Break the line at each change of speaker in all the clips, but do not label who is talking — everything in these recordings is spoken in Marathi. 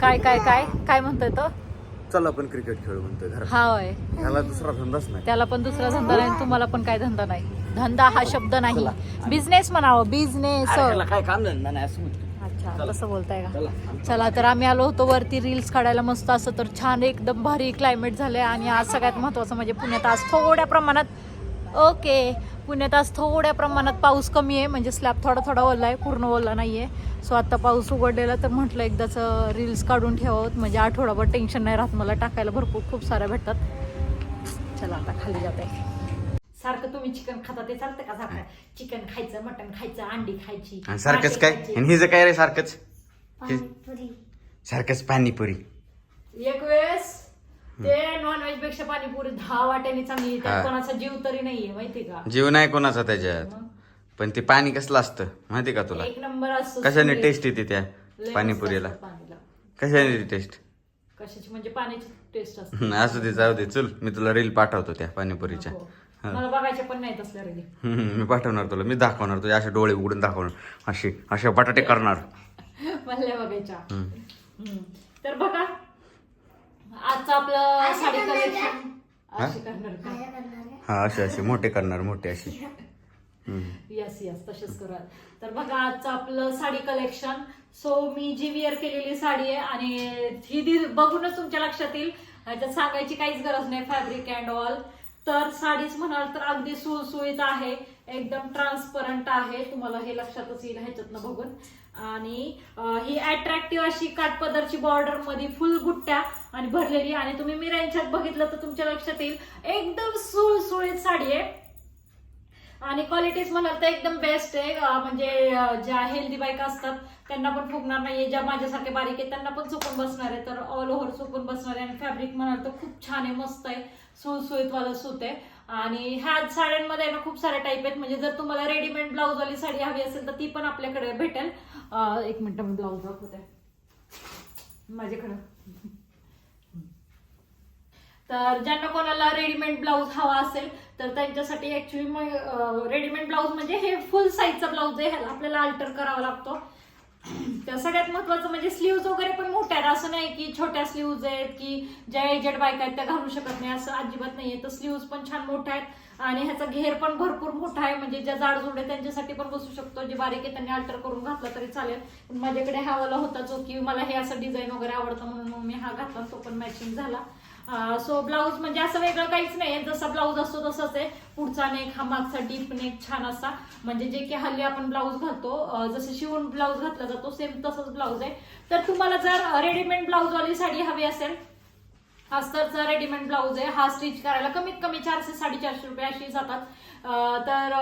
काय काय काय? काय म्हणतोय तो?
चला आपण क्रिकेट खेळू म्हणतोय घरात.
हा होय.
ह्याला दुसरा धंदाच नाही.
त्याला पण दुसरा धंदा नाही तुम्हाला पण काय धंदा नाही. धंदा हा शब्द नाही. बिझनेस म्हणावं. बिझनेस
काय काम धंदा नाही असं म्हणतो.
अच्छा तसं बोलताय का?
चला.
चला तर आम्ही आलो होतो वरती रील्स काढायला मस्त असं तर छान एकदम भारी क्लायमेट झालंय आणि आज सगळ्यात महत्वाचं म्हणजे पुण्यात आज थोड्या प्रमाणात ओके पुण्यात आज थोड्या प्रमाणात पाऊस कमी आहे म्हणजे स्लॅब थोडा थोडा ओला आहे पूर्ण ओला नाहीये. सो आता पाऊस उघडलेला तर म्हटलं एकदाच रील्स काढून ठेवावं. म्हणजे आठवडाभर टेन्शन नाही राहत मला टाकायला भरपूर खूप साऱ्या भेटतात. चला आता खाली जात आहे सारखं तुम्ही चिकन खाता ते चालतं का सारखं? चिकन खायचं मटन खायचं अंडी खायची
आणि सारखंच काय. आणि हिचं काय रे सारखंच?
पाणीपुरी.
सारखंच पाणीपुरी.
एक वेळेस ते नॉनव्हेजपेक्षा पाणीपुरी दहा वाट्याने चांगली
हा.
कोणाचा जीव तरी नाहीये माहिती का?
जीव नाही कोणाचा त्याच्यात. पण ते पाणी कसलं असतं माहिती का तुला?
एक नंबर असतो
कशाने. टेस्ट येते त्या
लय मस्त
पाणीपुरीला?
असतं पाणीला.
कशाने टेस्ट
कशाची? म्हणजे पाण्याची टेस्ट असते.
असू दे जाऊ दे चल मी तुला रील पाठवतो त्या पाणीपुरीच्या.
हो. मला बघायचे पण नाही तसल्या रेडी
हम्म, मी पाठवणार तुला मी दाखवणार तुझे असे डोळे उघडून दाखवणार. असे असे बटाटे करणार.
मला बघायच्या.
हम्म.
हम्म. तर बघा आजचं आपलं साडी कलेक्शन अशी करणार का?
हा असे असे मोठे करणार मोठे असे हम्म.
यस यस तसेच करा तर बघा आजचं आपलं साडी कलेक्शन सो मी जी विअर केलेली साडी आहे आणि ही दि- बघूनच तुमच्या लक्षात येईल. ह्याच्यात सांगायची काहीच गरज नाही फॅब्रिक अँड ऑल तर साडीच म्हणाल तर अगदी सुळसुळीत आहे. एकदम ट्रान्सपरंट आहे. तुम्हाला हे लक्षातच येईल ह्याच्यातनं बघून. आणि ही अट्रॅक्टिव्ह अशी काटपदरची बॉर्डरमध्ये फुल गुट्ट्या आणि भरलेली. आणि तुम्ही मिरांच्यात बघितलं तर तुमच्या लक्षात येईल एकदम सुळसुळीत साडी आहे. आणि क्वालिटीज म्हणाल तर एकदम बेस्ट आहे. म्हणजे ज्या हेल्दी बायका असतात त्यांना पण फुगणार नाहीये. ज्या माझ्यासारखे बारीक आहेत त्यांना पण चुकून बसणार आहे. तर ऑल ओव्हर चुकून बसणार आहे. आणि फॅब्रिक म्हणाल तर खूप छान आहे मस्त आहे. सुळसुळीत वाला सूत आहे. आणि ह्या साड्यांमध्ये ना खूप सारे टाईप आहेत. म्हणजे जर तुम्हाला रेडीमेड ब्लाऊजवाली साडी हवी असेल तर ती पण आपल्याकडे भेटेल. एक मिनिट मी ब्लाऊज दाखवते माझ्याकडं. तर ज्यांना कोणाला रेडीमेड ब्लाऊज हवा असेल तर त्यांच्यासाठी ऍक्च्युली रेडीमेड ब्लाऊज म्हणजे हे फुल साईजचा ब्लाऊज आहे. ह्याला आपल्याला अल्टर करावा लागतो. तर सगळ्यात महत्वाचं म्हणजे स्लीव्ज वगैरे पण मोठ्या आहेत. असं नाही की छोट्या स्लीव्ज आहेत की ज्या एजेड बायका आहेत त्या घालू शकत नाही. असं अजिबात नाहीये तर स्लीव्ज पण छान मोठ्या आहेत. आणि ह्याचा घेर पण भरपूर मोठा आहे. म्हणजे ज्या जाडजूड आहे त्यांच्यासाठी पण बसू शकतो. जे बारीक आहे त्यांनी अल्टर करून घातला तरी चालेल. माझ्याकडे हा वाला होता जो हो की मला हे असं डिझाईन वगैरे आवडतं म्हणून मग मी हा घातला. तो पण मॅचिंग झाला. सो ब्लाऊज म्हणजे असं वेगळं काहीच नाही जसा ब्लाऊज असतो तसंच आहे. पुढचा नेक हा मागचा डीप नेक छान असा. म्हणजे जे की हल्ली आपण ब्लाऊज घालतो. जसं शिवून ब्लाऊज घातला जातो सेम तसंच ब्लाऊज आहे. तर तुम्हाला जर रेडीमेड ब्लाऊज वाली साडी हवी असेल अस्तरचा रेडीमेड ब्लाऊज आहे. हा स्टिच करायला कमीत कमी चारशे साडेचारशे रुपये अशी जातात. तर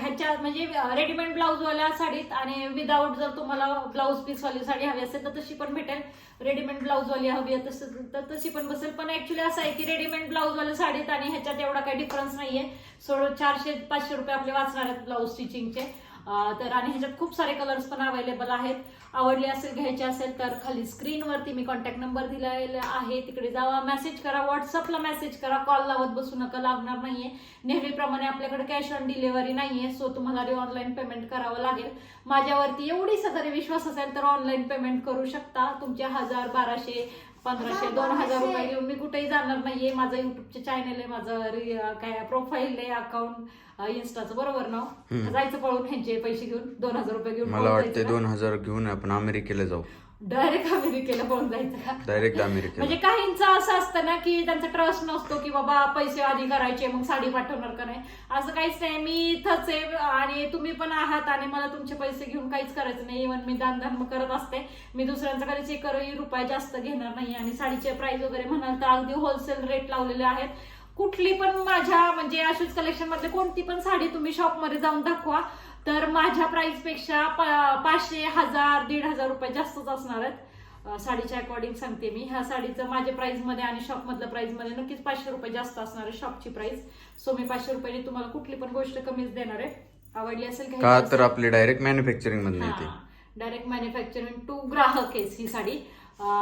ह्याच्या म्हणजे रेडीमेड ब्लाऊजवाल्या साडीत आणि विदाऊट जर तुम्हाला ब्लाऊज पीसवाली साडी हवी असेल तर तशी पण भेटेल. रेडीमेड ब्लाऊजवाली हवी आहे तसं तर तशी पण बसेल. पण ऍक्च्युली असं आहे की रेडीमेड ब्लाऊजवाल्या साडीत आणि ह्याच्यात एवढा काही डिफरन्स नाहीये. सो चारशे पाचशे रुपये आपले वाचणार आहेत ब्लाऊज स्टिचिंगचे तर आणि ह्याच्यात खूप सारे कलर्स पण अवेलेबल आहेत. आवडले असेल घ्यायचे असेल तर खाली स्क्रीनवरती मी कॉन्टॅक्ट नंबर दिलेला आहे. तिकडे जावा मेसेज करा व्हॉट्सअपला मेसेज करा. कॉल लावत बसू नका लागणार नाहीये. नेहमीप्रमाणे आपल्याकडे कॅश ऑन डिलिव्हरी नाहीये सो तुम्हाला ऑनलाईन पेमेंट करावं लागेल. माझ्यावरती एवढी जरी विश्वास असेल तर ऑनलाईन पेमेंट करू शकता. तुमचे हजार बाराशे पंधराशे दोन हजार रुपये घेऊन मी कुठेही जाणार नाहीये. माझं युट्यूबचे चॅनल आहे माझं काय प्रोफाईल आहे अकाउंट इन्स्टाचं बरोबर नाव जायचं पळून ह्यांचे पैसे घेऊन दोन हजार रुपये घेऊन
मला वाटते दोन हजार घेऊन आपण अमेरिकेला जाऊ.
डायरेक्ट अमेरिकेला पळून जायचं का?
डायरेक्ट अमेरिकेला.
म्हणजे काहींचं असं असतं ना की त्यांचा ट्रस्ट नसतो की बाबा पैसे आधी करायचे मग साडी पाठवणार का नाही? असं काहीच नाही मी इथंच आहे आणि तुम्ही पण आहात आणि मला तुमचे पैसे घेऊन काहीच करायचं नाही. इव्हन मी दान धर्म करत असते. मी दुसऱ्यांचा कधीच एक रुपया जास्त घेणार नाही. आणि साडीचे प्राइस वगैरे म्हणाल तर अगदी होलसेल रेट लावलेले आहेत. कुठली पण माझ्या म्हणजे अशीच कलेक्शन मधले कोणती पण साडी तुम्ही शॉपमध्ये जाऊन दाखवा. तर माझ्या प्राइसपेक्षा पा- पाचशे हजार दीड हजार रुपये जास्तच असणार आहेत. साडीच्या अकॉर्डिंग सांगते मी. ह्या साडीचं माझ्या प्राइसमध्ये आणि शॉप मधल्या प्राइसमध्ये नक्कीच पाचशे रुपये जास्त असणार आहे शॉपची प्राइस सो मी पाचशे रुपयाने तुम्हाला कुठली पण गोष्ट कमीच देणार आहे. आवडली असेल
का तर आपली डायरेक्ट मॅन्युफॅक्चरिंग मधून येते
डायरेक्ट मॅन्युफॅक्चरिंग टू ग्राहक आहेस ही साडी.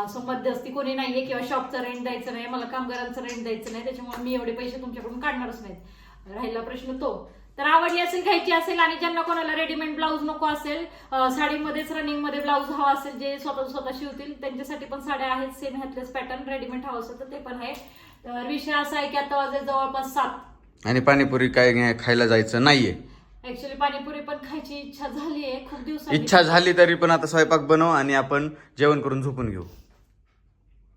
सो मध्यस्थी कोणी नाहीये किंवा शॉपचं रेंट द्यायचं नाही मला कामगारांचं रेंट द्यायचं नाही त्याच्यामुळे मी एवढे पैसे तुमच्याकडून काढणारच नाहीत. राहिला प्रश्न तो. तर आवडली असेल घ्यायची असेल आणि ज्यांना कोणाला रेडीमेड ब्लाऊज नको असेल साडीमध्येच रनिंगमध्ये ब्लाऊज हवा असेल जे स्वतः स्वतः शिवतील त्यांच्यासाठी पण साड्या आहेत सेम ह्यातलेच पॅटर्न रेडीमेड हवं असेल तर ते पण आहे. तर विषय असा आहे की आता वाजले जवळपास सात.
आणि पाणीपुरी काय खायला जायचं नाहीये.
ऍक्च्युली पाणीपुरी पण खायची इच्छा झाली आहे खूप दिवसांनी.
इच्छा झाली तरी पण आता स्वयंपाक बनव आणि आपण जेवण करून झोपून घेऊ.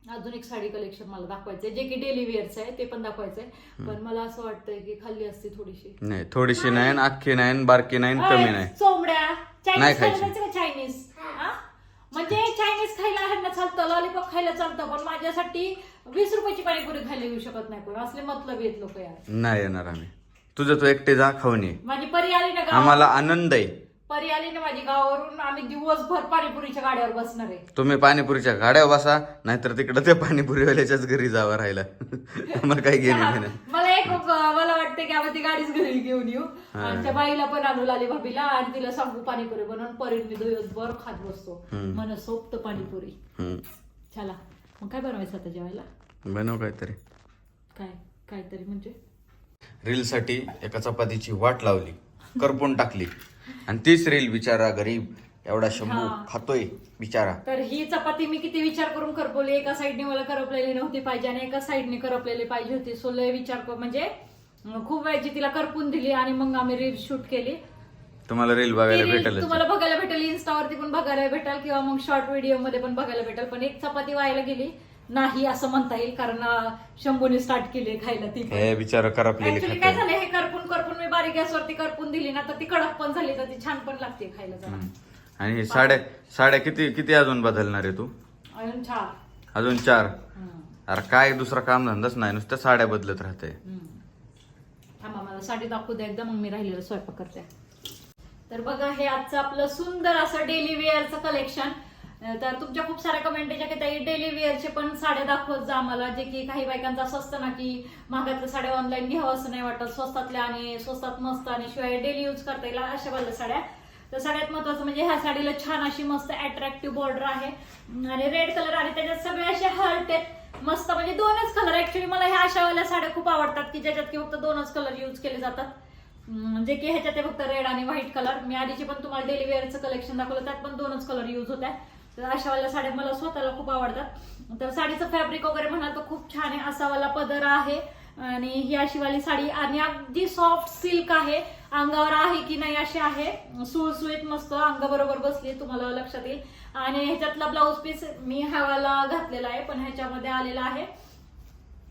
अजून एक साडी कलेक्शन मला दाखवायचंय जे की डेली वेअरचं आहे ते पण दाखवायचंय. पण मला असं वाटतंय की खाल्ली असती थोडीशी.
नाही थोडीशी नाही अख्खी नाही बारकी नाही कमी नाही.
चोंबड्या
नाही
चायनीज
खायची.
खायला जायचं का चायनीज हा? म्हणजे चायनीज खायला ह्यांना चालतं लॉलीपॉप खायला चालतं पण माझ्यासाठी वीस रुपयाची पाणीपुरी खायला येऊ शकत नाही कोण. असले मतलब येत लोक यार.
नाही येणार आम्ही. तुझं तू एकटे जा खाऊन ये.
माझी परी आली ना
आम्हाला आनंद आहे.
परी आली ना माझी गावावरून आम्ही दिवसभर पाणीपुरीच्या गाड्यावर बसणार आहे.
तुम्ही पाणीपुरीच्या गाड्या बसा नाहीतर तिकडं त्या पाणीपुरीवाल्याच्याच घरी जावं राहायला. मग काही घेणं घेणं
मला एक मला वाटतं की आपण ती गाडीच घरी घेऊन येऊ. आणि त्या बाईला पण आणू लागली भाभीला आणि तिला सांगू पाणीपुरी बनवून. परीत मी दिवसभर खात बसतो. मनसोक्त पाणीपुरी. चला मग काय बनवायचं आता जेवायला?
बनव काहीतरी.
काय काहीतरी म्हणजे?
रीलसाठी एका चपातीची वाट लावली. करपून टाकली. आणि तीच रील बिचारा गरीब एवढा शंभू
हा.
खातोय बिचारा.
तर ही चपाती मी किती विचार करून करपवली एका साईडने मला करपलेली नव्हती पाहिजे आणि एका साईडने करपलेली पाहिजे होती. सो लय विचार कर- म्हणजे अं, खूप वेळची तिला करपून दिली आणि मग आम्ही रील शूट केली.
तुम्हाला रील
ती
बघायला
reel
भेटेल
तुम्हाला बघायला भेटेल इन्स्टावरती पण बघायला भेटेल किंवा मग शॉर्ट व्हिडिओमध्ये पण बघायला भेटेल. पण एक चपाती व्हायला गेली नाही असं म्हणता येईल कारण शंभूने स्टार्ट केली खायला ती.
हे बिचारा करपलेली
ऍक्च्युली काय
खात
झालं हे करपून करपून मी बारीक गॅसवरती करपून दिली ना तर ती कडक पण झाली तर ती छान पण लागते खायला जरा.
आणि हे साड्या साड्या किती किती अजून बदलणार आहे तू?
अजून छान
अजून चार?
हम्म.
अरे काय दुसरा काम धंदाच नाही नुसतं साड्या बदलत राहते.
हम्म. थांबा मला साडी दाखवू द्या एकदा मग मी राहिलेलं स्वयंपाक करते. तर बघा हे आजचं आपलं सुंदर असं डेली वेअरचं कलेक्शन तर तुमच्या खूप साऱ्या कमेंट याच्या की ताई डेली वेअरचे पण साड्या दाखवत जा आम्हाला जे की काही बायकांचं असं असतं ना की महागातल्या साड्या ऑनलाईन घ्यावं असं नाही वाटत स्वस्तातल्या आणि स्वस्तात मस्त आणि शिवाय डेली यूज करता येईल अशा वाल्या साड्या. तर सगळ्यात महत्वाचं म्हणजे ह्या साडीला छान अशी मस्त अट्रॅक्टिव्ह बॉर्डर आहे. आणि रेड कलर आणि त्याच्यात सगळे असे हर्ट आहेत. मस्त म्हणजे दोनच कलर ऍक्च्युली मला ह्या अशावाल्या साड्या खूप आवडतात की ज्याच्यात की फक्त दोनच कलर यूज केले जातात. जे की ह्याच्यात आहे फक्त रेड आणि व्हाईट कलर मी आधीचे पण तुम्हाला डेली वेअरचं कलेक्शन दाखवलं त्यात पण दोनच कलर यूज होत्या. तर अशावाल्या साड्या मला स्वतःला खूप आवडतात. तर साडीचं फॅब्रिक वगैरे म्हणाल तर खूप छान आहे. असावाला पदर आहे. आणि ही अशी वाली साडी आणि अगदी सॉफ्ट सिल्क आहे. अंगावर आहे की नाही अशी आहे. सुळसुळीत मस्त अंगाबरोबर बसली तुम्हाला लक्षात येईल. आणि ह्याच्यातला ब्लाऊज पीस मी हवाला घातलेला आहे पण ह्याच्यामध्ये आलेला आहे.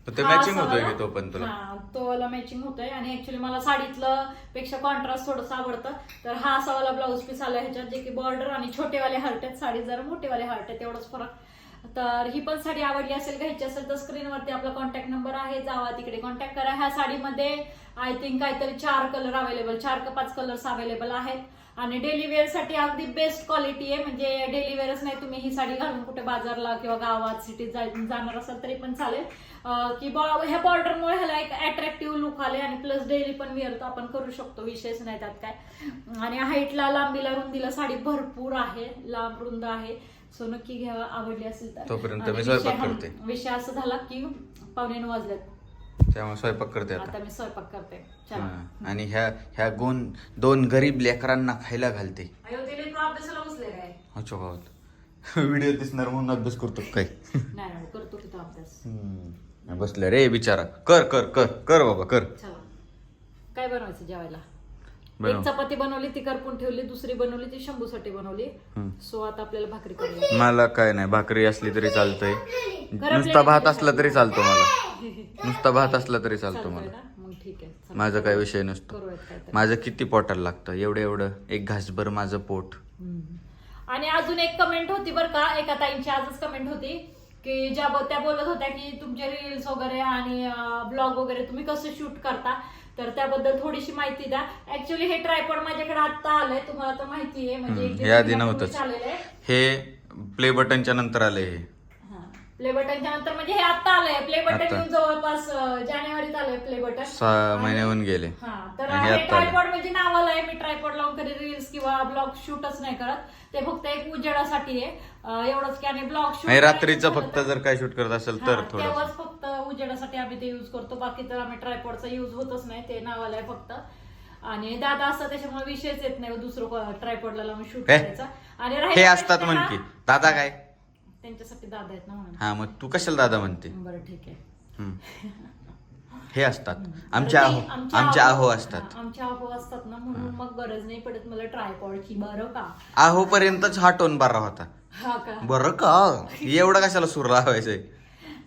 ते
हा
मॅचिंग
असा
होतोय
वाला.
की तो पण तुला
हा तो वाला मॅचिंग होतोय आणि ऍक्च्युली मला साडीतलं पेक्षा कॉन्ट्रास्ट थोडस आवडतं. तर हा असा वाला ब्लाऊज पीस आला ह्याच्यात जे की बॉर्डर आणि छोटेवाले हार्ट आहेत. साडी जरा मोठेवाले हार्ट आहेत एवढंच फरक. तर ही पण साडी आवडली असेल घ्यायची असेल तर स्क्रीनवरती आपला कॉन्टॅक्ट नंबर आहे. जावा तिकडे कॉन्टॅक्ट करा. ह्या साडीमध्ये आय थिंक काहीतरी चार कलर अवेलेबल चार का पाच कलर्स अवेलेबल आहेत. आणि डेली वेअरसाठी अगदी बेस्ट क्वालिटी आहे. म्हणजे डेली वेअरच नाही तुम्ही ही साडी घालून कुठे बाजारला किंवा गावात सिटीत जाणार असाल तरी पण चालेल. की बॉ- ह्या बॉर्डरमुळे ह्याला एक अट्रॅक्टिव्ह लुक आले आणि प्लस डेली पण वेअर आपण करू शकतो. विशेष नाही त्यात काय. आणि हाईटला लांबीला रुंदीला साडी भरपूर आहे. लांब रुंद आहे. सो नक्की घ्यावा आवडली असेल तर.
तोपर्यंत
आणि
मी स्वयंपाक
विषय-
करते.
विषय असं झाला की पावणे नऊ वाजलेत.
त्यामुळे स्वयंपाक करते आता.
आता मी स्वयंपाक करते. चला.
हा. आणि ह्या ह्या गोन दोन गरीब लेकरांना खायला घालते.
अयो ते लेकरं अभ्यासाला बसले काय?
अच्छा गावात व्हिडिओ दिसणार म्हणून अभ्यास करतो काय?
नाही नाही करतो की तो अभ्यास.
हम्म. बसलं रे बिचारा. कर कर कर कर बाबा कर.
चला. काय बनवायचं जेवायला. एक चपाती बनवली ती करपून ठेवली दुसरी बनवली ती शंभूसाठी बनवली. सो आता आपल्याला भाकरी करूया
मला काय नाही भाकरी असली तरी चालतंय. नुसता भात असला तरी चालतो मला. नुसता भात असला तरी चालतो मला.
ना? मग ठीक आहे. चला.
माझा काय विषय नसतो. माझं किती पोटाला लागतं? एवढं एवढं. एक घासभर माझं पोट.
आणि अजून एक कमेंट होती बरं का एका ताईंची आजच कमेंट होती की ज्या ब- त्या बोलत होत्या की तुमचे रील्स वगैरे आणि ब्लॉग वगैरे तुम्ही कसं शूट करता? तर त्याबद्दल थोडीशी माहिती द्या. ऍक्च्युली हे ट्रायपॉड माझ्याकडे आता आलंय. तुम्हाला तर माहिती आहे. म्हणजे एक
हे आधी.
आलेलं आहे.
हे प्ले बटनच्या नंतर आले हे.
प्ले बटनच्या नंतर म्हणजे हे आता आलंय. प्ले बटन
आता.
येऊन जवळपास अं, जानेवारीत आलंय प्ले बटन
सहा महिने होऊन गेले.
हा. तर
आणि
हे
आता आलं.
ट्रायपॉड म्हणजे नावाला आहे. मी ट्रायपॉड लावून कधी रील्स किंवा ब्लॉग शूटच नाही करत. ते फक्त एक उजेडासाठी आहे. अं, एवढंच की आणि ब्लॉग शूट
रात्रीचं फक्त जर काय शूट करत असेल तर थोडं
तेव्हाच फक्त उजेडासाठी आम्ही ते युज करतो. बाकी तर आम्ही ट्रायपॉडचा युज होतच नाही ते नावाला आहे फक्त. आणि दादा असतात त्याच्यामुळे विषयच येत नाही दुसरं ट्रायपॉडला लावून शूट
हे?
करायचा. आणि
हे
राहिला
असतात
प्रश्न
म्हण
हा-
की दादा काय?
त्यांच्यासाठी दादा आहेत ना म्हणून.
हा मग तू कशाला दादा म्हणते?
बरं ठीक आहे.
हम्म. हे असतात. आमच्या आहो आमच्या आहो असतात.
हा, आमच्या आहो असतात ना म्हणून मग गरज नाही पडत मला ट्रायपॉडची बरं का?
आहो पर्यंतच हा टोन बारा होता.
हा का?
बरं का? एवढा कशाला सूर लावायचंय?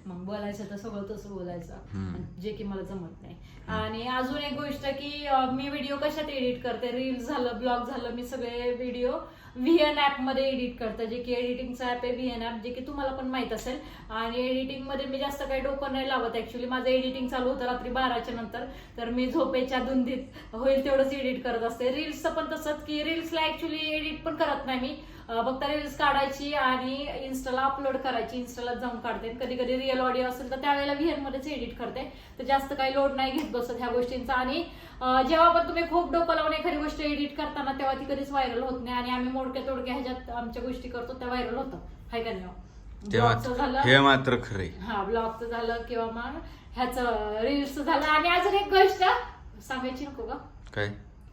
मग बोलायचं तर सगळं तसं बोलायचं. जे की मला जमत नाही. आणि अजून एक गोष्ट की मी व्हिडिओ कशात एडिट करते? रील झालं ब्लॉग झालं मी सगळे व्हिडिओ व्हीएन ऍपमध्ये एडिट करते. जे की एडिटिंगचं ऍप आहे व्हीएन ऍप जे की तुम्हाला पण माहीत असेल. आणि एडिटिंगमध्ये मी जास्त काही डोकं नाही लावत. ऍक्च्युली माझं एडिटिंग चालू होतं रात्री बाराच्या नंतर. तर मी झोपेच्या धुंदीत होईल तेवढंच एडिट करत असते. रील्सचं पण तसंच की रील्सला ऍक्च्युली एडिट पण करत नाही मी. फक्त रील्स काढायची आणि इन्स्टाला अपलोड करायची. इन्स्टाला जाऊन काढते. कधी कधी रिअल ऑडिओ असेल तर त्यावेळेला व्हीएन मध्येच एडिट करते. तर जास्त काही लोड नाही घेत बसत ह्या गोष्टींचा. आणि जेव्हा पण तुम्ही खूप डोकं लावून एखादी गोष्ट एडिट करताना तेव्हा ती कधीच व्हायरल होत नाही. आणि आम्ही मोडक्या तोडक्या ह्याच्यात आमच्या गोष्टी करतो त्या व्हायरल होतात. हाय का नाही हो?
हे मात्र खरे
हा ब्लॉगचं झालं किंवा मग ह्याचं रील्सचं झालं. आणि अजून एक गोष्ट सांगायची नको का
काय?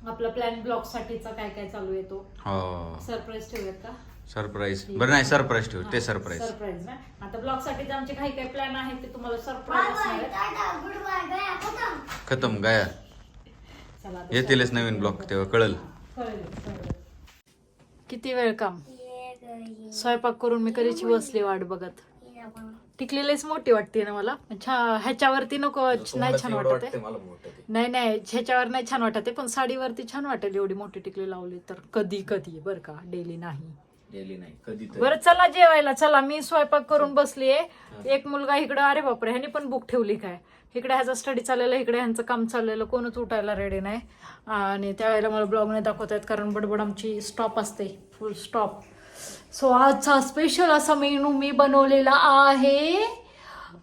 आपला प्लॅन ब्लॉग साठीचा काय काय चालू आहे तो?
हो.
सरप्राईज ठेवूयात का?
सरप्राईज बरं नाही सरप्राईज ठेव. ते सरप्राईज
सरप्राईज ना. आता ब्लॉगसाठी आमचे काही काही प्लॅन आहेत ते तुम्हाला सरप्राईज.
खतम. गाया.
चला आता
येतीलच नवीन ब्लॉग तेव्हा कळल.
कळलं, कळलं. किती वेळ काम? स्वयंपाक करून मी कधीची बसली वाट बघत. टिकलेलीच मोठी वाटते ना मला. छा- ह्याच्यावरती नको नाही छान वाटत आहे. नाही नाही ह्याच्यावर नाही छान वाटत आहे पण साडीवरती छान वाटेल एवढी मोठी टिकली लावली तर. कधी कधी बरं का डेली नाही. बरं चला जेवायला चला मी स्वयंपाक करून बसलीये एक मुलगा इकडं अरे बापरे ह्याने पण बुक ठेवली काय? इकडे ह्याचा स्टडी चाललेला इकडे ह्यांचं काम चाललेलं कोणच उठायला रेडी नाही. आणि त्यावेळेला मला ब्लॉग नाही दाखवत आहेत कारण बडबड आमची स्टॉप असते फुल स्टॉप सो आजचा स्पेशल असा मेनू मी बनवलेला आहे.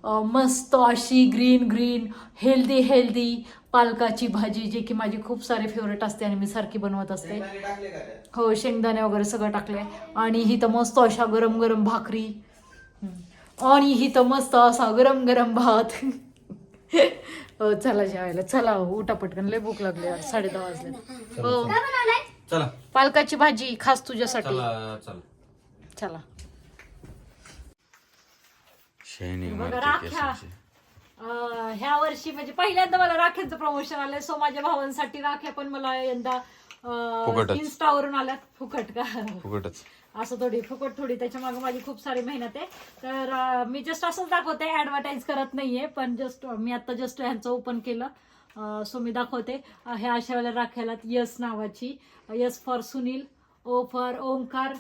मस्त अशी ग्रीन ग्रीन हेल्दी हेल्दी पालकाची भाजी जी की माझी खूप सारी फेवरेट असते आणि मी सारखी बनवत असते. हो शेंगदाणे वगैरे सगळं टाकले. आणि ही तर मस्त अशा गरम गरम भाकरी. आणि ही तर मस्त असा गरम गरम भात. चला जेवायला. चला हो, उठा पटकन. लय भूक लागली साडे दहा वाजले. हो
चला.
पालकाची भाजी खास तुझ्यासाठी.
चला चला.
चला. बघा, राख्या. अं, ह्या वर्षी म्हणजे पहिल्यांदा मला राख्यांचं प्रमोशन आलंय. सो माझ्या भावांसाठी राख्या पण मला यंदा
फुकटच.
इन्स्टावरून आल्यात. फुकट का?
फुकटच.
असं थोडी फुकट थोडी. त्याच्यामागे माझी खूप सारी मेहनत आहे. तर अं, मी जस्ट असंच दाखवते. ऍडव्हर्टाईज करत नाहीये. पण जस्ट मी आता जस्ट ह्यांचं ओपन केलं. सो मी दाखवते. ह्या अशा वेळेला राख्याला यस नावाची. S for Sunil O for Omkar.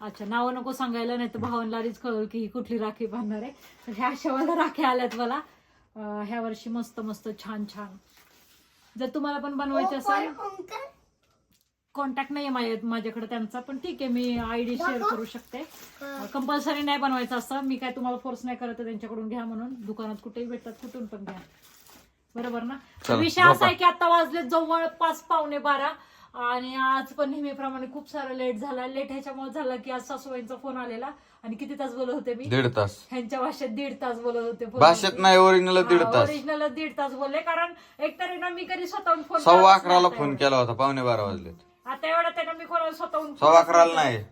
अच्छा नावं नको सांगायला नाही तर भावांना आधीच कळलं की ही कुठली राखी बांधणार आहे. तर ह्या अशा वेळेला राख्या आल्यात मला ह्या वर्षी मस्त मस्त छान छान. जर तुम्हाला पण बनवायचे असेल कॉन्टॅक्ट नाहीये माझ्या माझ्याकडे त्यांचा पण ठीक आहे मी आय डी शेअर करू शकते. कंपल्सरी नाही बनवायचं असं. मी काय तुम्हाला फोर्स नाही करत आहे त्यांच्याकडून घ्या म्हणून. दुकानात कुठेही भेटतात कुठून पण घ्या. बरोबर ना?
चला,
विषय असा
झोपा.
आहे की आता वाजले जवळपास पावणे बारा. आणि आज पण नेहमीप्रमाणे खूप सारं लेट झाला. लेट ह्याच्यामुळे झाला की आज सासूबाईंचा फोन आलेला. आणि किती तास बोलत होते मी?
दीड तास.
ह्यांच्या भाषेत दीड तास बोलत होते
भाषेत नाही ओरिजिनल दीड तास.
ओरिजिनल दीड तास बोलले. कारण एकतरी ना मी कधी स्वतःहून फोन
सव्वा अकराला फोन केला होता. पावणे बारा वाजले
आता एवढा त्यानं मी कोणाला स्वतःहून
सव्वा अकराला नाही.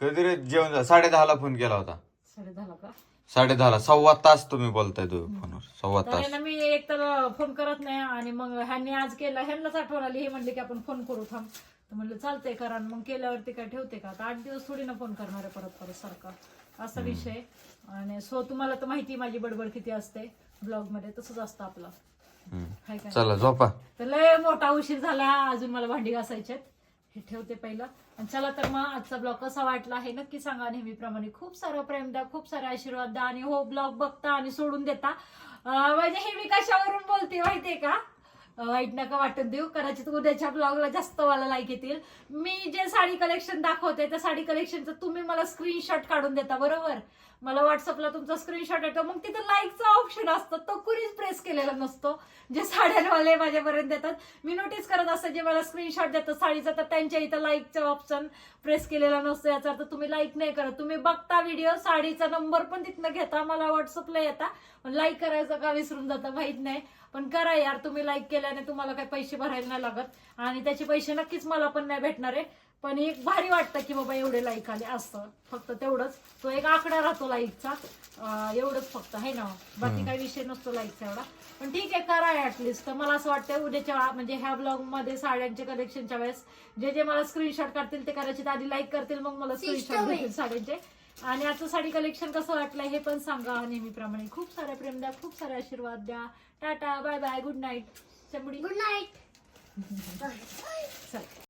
कधी रे जेवण झालं. साडे दहाला फोन केला होता.
साडे झाला का?
साडे दहाला सव्वा तास तुम्ही बोलताय तुम्ही फोनवर सव्वा
तर
तास.
ह्यांना मी एक तर फोन करत नाही आणि मग ह्यांनी आज केला ह्यांनाच आठवण आली हे म्हणले की आपण फोन करू थांब. तर म्हणलं चालतंय कारण मग केल्यावरती काय ठेवते का? आता आठ दिवस थोडी ना फोन करणार आहे परत परत सारखा. असा विषय आणि सो तुम्हाला तर माहिती आहे माझी बडबड किती असते ब्लॉगमध्ये तसंच असतं आपलं.
हम्म.
हाय काय
चला झोपा.
तर लय मोठा उशीर झाला अजून मला भांडी घासायचे हे ठेवते पहिलं. आणि चला तर मग आजचा ब्लॉग कसा वाटला हे नक्की सांगा. नेहमीप्रमाणे खूप सारं प्रेम द्या खूप सारे आशीर्वाद द्या आणि हो ब्लॉग बघता आणि सोडून देता. म्हणजे हे मी कशावरून बोलते माहितीये का? वाईट नका वाटून देऊ. कदाचित उद्याच्या ब्लॉगला जास्त मला लाईक येतील. मी जे साडी कलेक्शन दाखवते त्या साडी कलेक्शनचं तुम्ही मला स्क्रीनशॉट काढून देता बरोबर? मला व्हॉट्सअपला तुमचा स्क्रीनशॉट येतो. मग तिथं लाईकचा ऑप्शन असतो. तो कुणीच प्रेस केलेला नसतो. जे साड्यांवाले माझ्यापर्यंत देतात. मी नोटीस करत असते जे मला स्क्रीनशॉट देतात साडीचा तर त्यांच्या इथं लाईकचा ऑप्शन प्रेस केलेला नसतो. याचा अर्थ तुम्ही लाईक नाही करत. तुम्ही बघता व्हिडिओ साडीचा नंबर पण तिथनं घेता. मला व्हॉट्सअपला येता. लाईक करायचं का विसरून जाता? माहीत नाही. पण करा यार तुम्ही लाईक केल्या केल्याने तुम्हाला काही पैसे भरायला नाही लागत. आणि त्याचे पैसे नक्कीच मला पण नाही भेटणार आहे. पण एक भारी वाटतं की बाबा एवढे लाईक आले असतं फक्त तेवढंच. तो एक आकडा राहतो लाईकचा एवढंच फक्त आहे ना? बाकी काही विषय नसतो लाईकचा एवढा. पण ठीक आहे करा ऍटलिस्ट तर मला असं वाटतं उद्याच्या म्हणजे ह्या ब्लॉगमध्ये साड्यांच्या कलेक्शनच्या वेळेस जे जे मला स्क्रीनशॉट करतील ते कदाचित आधी लाईक करतील मग मला स्क्रीनशॉट देतील साड्यांचे. आणि आजचं साडी कलेक्शन कसं वाटलं हे पण सांगा नेहमीप्रमाणे. खूप सारे प्रेम द्या खूप सारे आशीर्वाद द्या. tata bye bye good night चमुडी
good night
चल